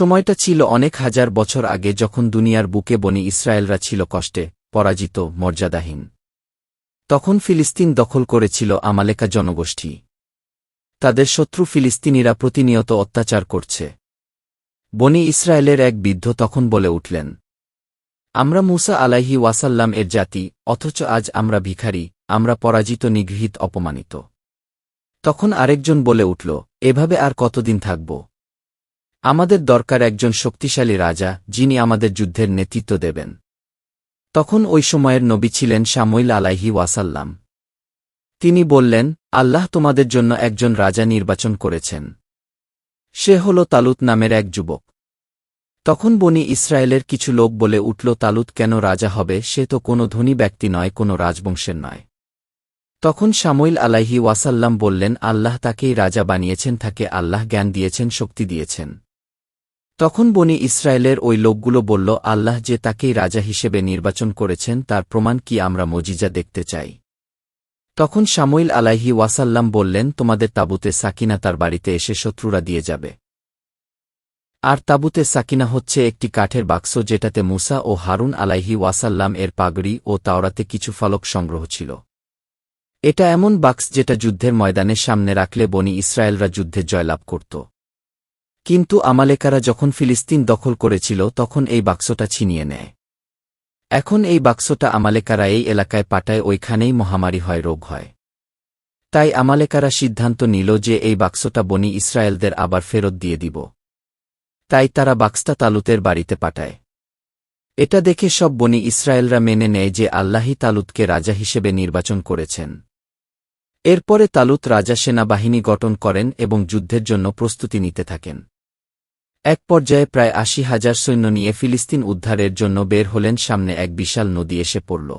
সময়টা ছিল অনেক হাজার বছর আগে যখন দুনিয়ার বুকে বনি ইসরায়েলরা ছিল কষ্টে, পরাজিত, মর্যাদাহীন। তখন ফিলিস্তিন দখল করেছিল আমালেকা জনগোষ্ঠী। তাদের শত্রু ফিলিস্তিনিরা প্রতিনিয়ত অত্যাচার করছে। বনি ইসরায়েলের এক বৃদ্ধ তখন বলে উঠলেন, আমরা মুসা আলাইহি ওয়াসাল্লাম এর জাতি, অথচ আজ আমরা ভিখারি, আমরা পরাজিত, নিগৃহীত, অপমানিত। তখন আরেকজন বলে উঠল, এভাবে আর কতদিন থাকব? আমাদের দরকার একজন শক্তিশালী রাজা, যিনি আমাদের যুদ্ধের নেতৃত্ব দেবেন। তখন ওই সময়ের নবী ছিলেন সামইল আলাইহি ওয়াসাল্লাম। তিনি বললেন, আল্লাহ তোমাদের জন্য একজন রাজা নির্বাচন করেছেন। সে হল তালুত নামের এক যুবক। তখন বনি ইসরায়েলের কিছু লোক বলে উঠল, তালুত কেন রাজা হবে? সে তো কোনো ধনী ব্যক্তি নয়, কোনো রাজবংশের নয়। তখন সামইল আলাইহি ওয়াসাল্লাম বললেন, আল্লাহ তাকেই রাজা বানিয়েছেন, তাকে আল্লাহ জ্ঞান দিয়েছেন, শক্তি দিয়েছেন। তখন বনি ইসরায়েলের ওই লোকগুলো বলল, আল্লাহ যে তাকেই রাজা হিসেবে নির্বাচন করেছেন, তার প্রমাণ কি আমরা মজিজা দেখতে চাই? তখন সামইল আলাইহি ওয়াসাল্লাম বললেন, তোমাদের তাবুতে সাকিনা তার বাড়িতে এসে শত্রুরা দিয়ে যাবে। আর তাবুতে সাকিনা হচ্ছে একটি কাঠের বাক্স যেটাতে মুসা ও হারুন আলাইহি ওয়াসাল্লাম এর পাগড়ি ও তাওরাতে কিছু ফলক সংগ্রহ ছিল। এটা এমন বাক্স যেটা যুদ্ধের ময়দানের সামনে রাখলে বনি ইসরায়েলরা যুদ্ধে জয়লাভ করত। কিন্তু আমালেকারা যখন ফিলিস্তিন দখল করেছিল, তখন এই বাক্সটা ছিনিয়ে নেয়। এখন এই বাক্সটা আমালেকারা এই এলাকায় পাঠায়, ওইখানেই মহামারী হয়, রোগ হয়। তাই আমালেকারা সিদ্ধান্ত নিল যে এই বাক্সটা বনি ইসরায়েলদের আবার ফেরত দিয়ে দিব। তাই তারা বাক্সটা তালুতের বাড়িতে পাঠায়। এটা দেখে সব বনি ইসরায়েলরা মেনে নেয় যে আল্লাহি তালুতকে রাজা হিসেবে নির্বাচন করেছেন। এরপরে তালুত রাজা সেনাবাহিনী গঠন করেন এবং যুদ্ধের জন্য প্রস্তুতি নিতে থাকেন। এক পর্যায়ে প্রায় আশি হাজার সৈন্য নিয়ে ফিলিস্তিন উদ্ধারের জন্য বের হলেন সামনে এক বিশাল নদী এসে পড়ল।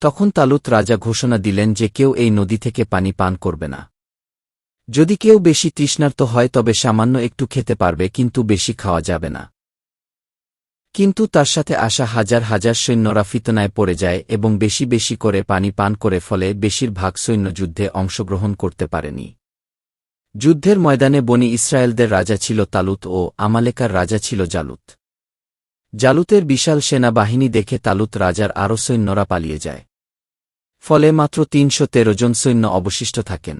তখন তালুত রাজা ঘোষণা দিলেন যে কেউ এই নদী থেকে পানি পান করবে না। যদি কেউ বেশি তৃষ্ণার্ত হয় তবে সামান্য একটু খেতে পারবে, কিন্তু বেশি খাওয়া যাবে না। কিন্তু তার সাথে আসা হাজার হাজার সৈন্যরা ফিতনায় পড়ে যায় এবং বেশি বেশি করে পানি পান করে ফলে বেশিরভাগ সৈন্য যুদ্ধে অংশগ্রহণ করতে পারেনি। যুদ্ধের ময়দানে বনি ইসরায়েলদের রাজা ছিল তালুত ও আমালেকার রাজা ছিল জালুত। জালুতের বিশাল সেনাবাহিনী দেখে তালুত রাজার আরও সৈন্যরা পালিয়ে যায়। ফলে মাত্র তিনশো তেরো জন সৈন্য অবশিষ্ট থাকেন।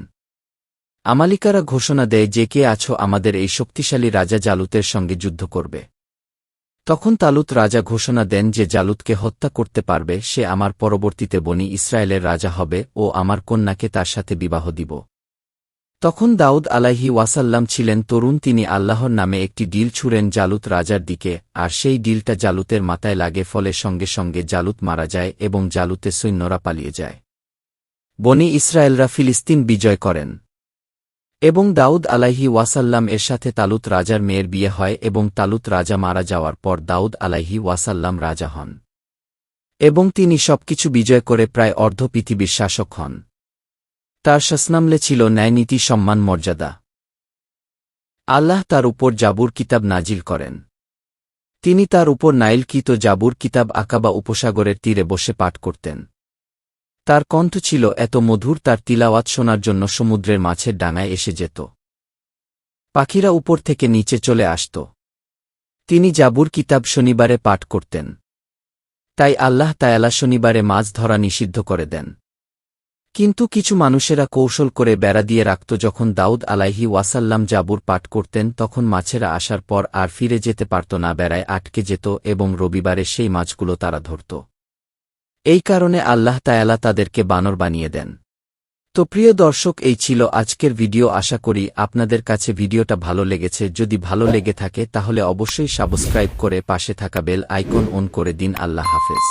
আমালিকারা ঘোষণা দেয় যে কে আছো আমাদের এই শক্তিশালী রাজা জালুতের সঙ্গে যুদ্ধ করবে। তখন তালুত রাজা ঘোষণা দেন যে জালুতকে হত্যা করতে পারবে, সে আমার পরবর্তীতে বনি ইসরায়েলের রাজা হবে ও আমার কন্যাকে তার সাথে বিবাহ দিব। তখন দাউদ আলাইহি ওয়াসাল্লাম ছিলেন তরুণ, তিনি আল্লাহর নামে একটি ডিল ছুড়েন জালুত রাজার দিকে, আর সেই ডিলটা জালুতের মাথায় লাগে, ফলে সঙ্গে সঙ্গে জালুত মারা যায় এবং জালুতে সৈন্যরা পালিয়ে যায়। বনি ইসরায়েলরা ফিলিস্তিন বিজয় করেন। এবং দাউদ আলাইহি ওয়াসাল্লাম এর সাথে তালুত রাজার মেয়ের বিয়ে হয় এবং তালুত রাজা মারা যাওয়ার পর দাউদ আলাইহি ওয়াসাল্লাম রাজা হন। এবং তিনি সবকিছু বিজয় করে প্রায় অর্ধ পৃথিবীর শাসক হন। তার শাসনামলে ছিল ন্যায়নীতি সম্মান, মর্যাদা। আল্লাহ তার উপর জাবুর কিতাব নাজিল করেন। তিনি তার উপর নাইলকিত জাবুর কিতাব আকাবা উপসাগরের তীরে বসে পাঠ করতেন। তার কণ্ঠ ছিল, এত মধুর, তার তিলাওয়াত শোনার জন্য সমুদ্রের মাছের ডাঙায় এসে যেত। পাখিরা উপর থেকে নিচে চলে আসত। তিনি জাবুর কিতাব শনিবারে পাঠ করতেন। তাই আল্লাহ তায়ালা শনিবারে মাছ ধরা নিষিদ্ধ করে দেন। কিন্তু কিছু মানুষেরা কৌশল করে বেড়া দিয়ে রাখত যখন দাউদ আলাইহি ওয়াসাল্লাম জাবুর পাঠ করতেন, তখন মাছেরা আসার পর আর ফিরে যেতে পারত না, বেড়ায় আটকে যেত এবং রবিবারে সেই মাছগুলো তারা ধরত। এই কারণে আল্লাহ তায়ালা তাদেরকে বানর বানিয়ে দেন। তো প্রিয় দর্শক, এই ছিল আজকের ভিডিও। আশা করি আপনাদের কাছে ভিডিওটা ভালো লেগেছে। যদি ভালো লেগে থাকে, তাহলে অবশ্যই সাবস্ক্রাইব করে পাশে থাকা বেল আইকন অন করে দিন। আল্লাহ হাফেজ।